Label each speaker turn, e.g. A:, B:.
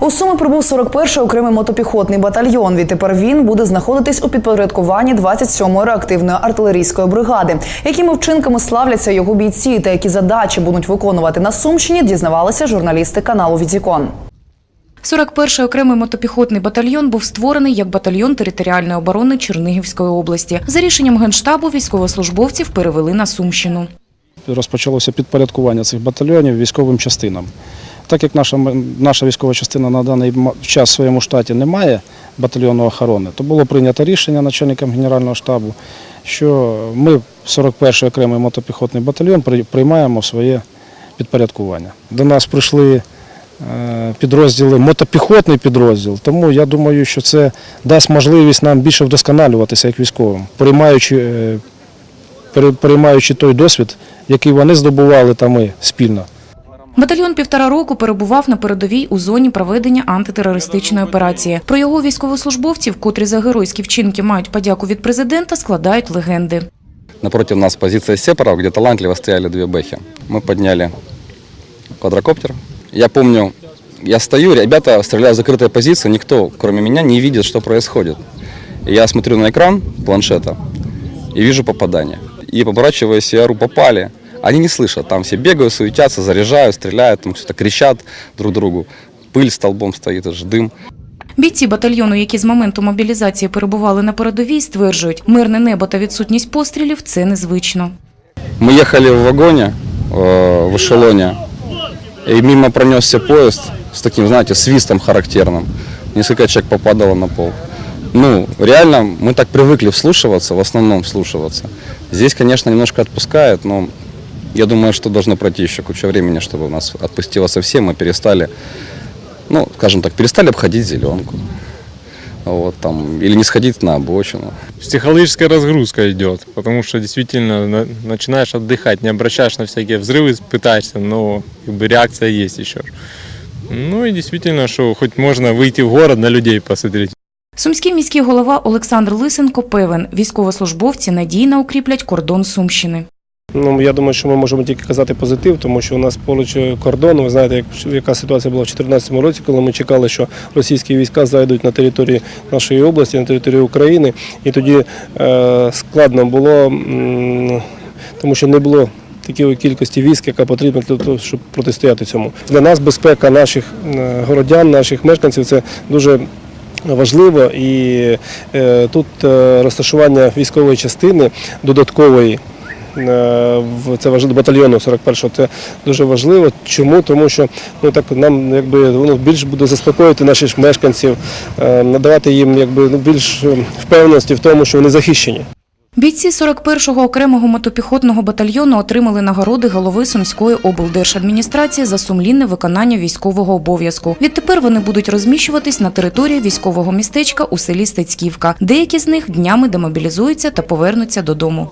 A: У Суми прибув 41-й окремий мотопіхотний батальйон. Відтепер він буде знаходитись у підпорядкуванні 27-ї реактивної артилерійської бригади. Якими вчинками славляться його бійці та які задачі будуть виконувати на Сумщині, дізнавалися журналісти каналу Відзікон.
B: 41-й окремий мотопіхотний батальйон був створений як батальйон територіальної оборони Чернігівської області. За рішенням Генштабу військовослужбовців перевели на Сумщину.
C: розпочалося підпорядкування цих батальйонів військовим частинам. Так як наша, наша військова частина на даний час в своєму штаті не має батальйону охорони, то було прийнято рішення начальником Генерального штабу, що ми, 41-й окремий мотопіхотний батальйон, приймаємо в своє підпорядкування. До нас прийшли е, підрозділи, мотопіхотний підрозділ, тому я думаю, що це дасть можливість нам більше вдосконалюватися як військовим, приймаючи е, переймаючи той досвід, який вони здобували та ми спільно.
B: Батальйон півтора року перебував на передовій у зоні проведення антитерористичної операції. Про його військовослужбовців, котрі за геройські вчинки мають подяку від президента, складають легенди.
D: Напротив нас позиция сепаров, где талантливо стояли две бэхи. Мы подняли квадрокоптер. Я помню, я стою, ребята стреляют в закрытые позиции, никто, кроме меня, не видит, что происходит. И я смотрю на экран планшета и вижу попадание. И поворачиваясь, я ору, попали. Они не слышат, там все бегают, суетятся, заряжают, стреляют, там что-то кричат друг другу. Пыль столбом стоит, аж дым.
B: Бійці батальйону, які з моменту мобілізації перебували на передовій, стверджують, мирне небо та відсутність пострілів це незвично.
D: Мы ехали в вагоне, э, в эшелоне, и мимо пронесся поезд с таким, знаете, свистом характерным. Несколько человек попадало на пол. Ну, реально, мы так привыкли вслушиваться, в основном вслушиваться. Здесь, конечно, немножко отпускает, но я думаю, что должно пройти еще куча времени, чтобы нас отпустило совсем, мы перестали, ну, скажем так, перестали обходить зеленку. Вот, там, или не сходить на обочину.
E: психологическая разгрузка идет, потому что действительно на- начинаешь отдыхать, не обращаешь на всякие взрывы, пытаешься, но как бы реакция есть еще. Ну и действительно, что хоть можно выйти в город на людей посмотреть.
B: Сумський міський голова Олександр Лисенко певен, військовослужбовці надійно укріплять кордон Сумщини.
F: Ну, я думаю, що ми можемо тільки казати позитив, тому що у нас поруч кордон. Ви знаєте, як, яка ситуація була в 2014 році, коли ми чекали, що російські війська зайдуть на територію нашої області, на територію України. І тоді е, складно було, тому що не було такої кількості військ, яка потрібна для того, щоб протистояти цьому. Для нас безпека наших е, городян, наших мешканців це дуже важливо. І е, тут е, розташування військової частини додаткової. Е, в це важливо батальйону 41-го. Це дуже важливо. Чому? Тому що ну так нам якби воно більш буде заспокоїти наших мешканців, е, надавати їм якби ну, більш е, впевненості в тому, що вони захищені.
B: Бійці 41-го окремого мотопіхотного батальйону отримали нагороди голови Сумської облдержадміністрації за сумлінне виконання військового обов'язку. Відтепер вони будуть розміщуватись на території військового містечка у селі Стецьківка. Деякі з них днями демобілізуються та повернуться додому.